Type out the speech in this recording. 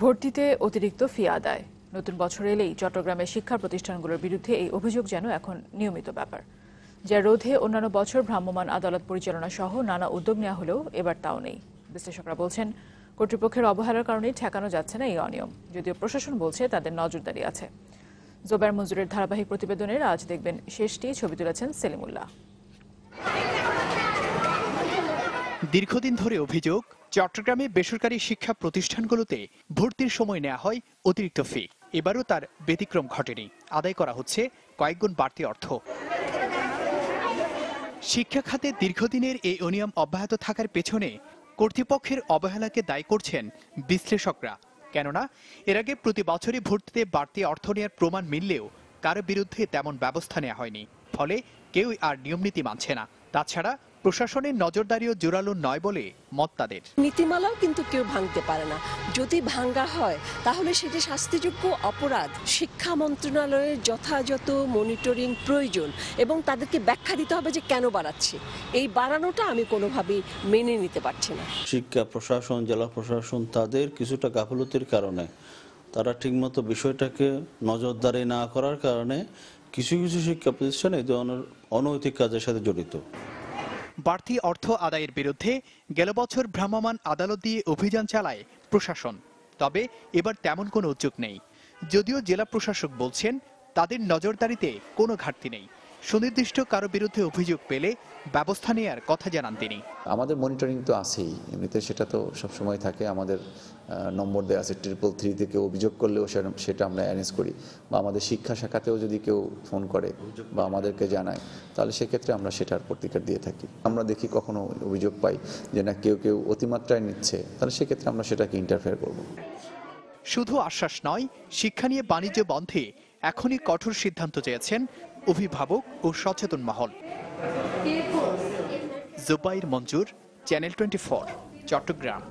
ভর্তিতে অতিরিক্ত ফি আদায়। নতুন বছর এলেই চট্টগ্রামের শিক্ষা প্রতিষ্ঠানগুলোর বিরুদ্ধে এই অভিযোগ যেন এখন নিয়মিত ব্যাপার। যা রোধে অন্যান্য বছর ভ্রাম্যমাণ আদালত পরিচালনা সহ নানা উদ্যোগ নেওয়া হলেও এবার তাও নেই। বিশ্লেষকরা বলছেন, কর্তৃপক্ষের অবহেলার কারণে ঠেকানো যাচ্ছে না এই অনিয়ম, যদিও প্রশাসন বলছে তাদের নজরদারি আছে। জোবাইর মঞ্জুরের ধারাবাহিক প্রতিবেদনের আজ দেখবেন শেষটি ছবি তুলেছেন সেলিমুল্লাহ। দীর্ঘদিন ধরে অভিযোগ, চট্টগ্রামে বেসরকারি শিক্ষা প্রতিষ্ঠানগুলোতে ভর্তির সময় নেওয়া হয় অতিরিক্ত ফি। এবারও তার ব্যতিক্রম ঘটেনি। আদায় করা হচ্ছে কয়েকগুণ বাড়তি অর্থ। শিক্ষা খাতে দীর্ঘদিনের এই অনিয়ম অব্যাহত থাকার পেছনে কর্তৃপক্ষের অবহেলাকে দায়ী করছেন বিশ্লেষকরা। কেননা, এর আগে প্রতি বছরই ভর্তিতে বাড়তি অর্থ নেওয়ার প্রমাণ মিললেও কারও বিরুদ্ধে তেমন ব্যবস্থা নেওয়া হয়নি। ফলে কেউই আর নিয়মনীতি মানছে না। তাছাড়া প্রশাসনের নজরদারিও জোরালো নয় বলে মত তাদের। নীতিমালাও কিন্তু কেউ ভাঙতে পারে না। যদি ভাঙ্গা হয় তাহলে সেটি শাস্তিযোগ্য অপরাধ। শিক্ষা মন্ত্রণালয়ের যথাযথ মনিটরিং প্রয়োজন এবং তাদেরকে ব্যাখ্যা দিতে হবে যে কেন বাড়াচ্ছে। এই বাড়ানোটা আমি কোনোভাবেই মেনে নিতে পারছি না। শিক্ষা প্রশাসন জেলা প্রশাসন তাদের কিছুটা গাফলতির কারণে তারা ঠিকমতো বিষয়টাকে নজরদারি না করার কারণে কিছু কিছু শিক্ষা প্রতিষ্ঠান এই ধরনের অনৈতিক কাজের সাথে জড়িত। বাড়তি অর্থ আদায়ের বিরুদ্ধে গেল বছর ভ্রাম্যমাণ আদালত দিয়ে অভিযান চালায় প্রশাসন। তবে এবার তেমন কোনো উদ্যোগ নেই। যদিও জেলা প্রশাসক বলছেন, তাদের নজরদারিতে কোনো ঘাটতি নেই। সুনির্দিষ্ট কারও বিরুদ্ধে অভিযোগ পেলে ব্যবস্থা নেওয়ার কথা জানান তিনি। আমাদের মনিটরিং তো আছেই। এমনিতে সেটা তো সবসময় থাকে। আমাদের নম্বর দেওয়া আছে ট্রিপল থ্রি থেকে অভিযোগ করলেও সেটা- সেটা আমরা অ্যারেঞ্জ করি। বা আমাদের শিক্ষা শাখাতেও যদি কেউ ফোন করে বা আমাদেরকে জানায় তাহলে সেক্ষেত্রে আমরা সেটার প্রতিকার দিয়ে থাকি। আমরা দেখি কখনো অভিযোগ পাই যে না কেউ কেউ অতিমাত্রায় নিচ্ছে তাহলে সেক্ষেত্রে আমরা সেটাকে ইন্টারফেয়ার করব। শুধু আশ্বাস নয় শিক্ষা নিয়ে বাণিজ্য বন্ধে এখনই কঠোর সিদ্ধান্ত চেয়েছেন অভিভাবক ও সচেতন মহল। Zubair Manzur channel twenty Chattogram.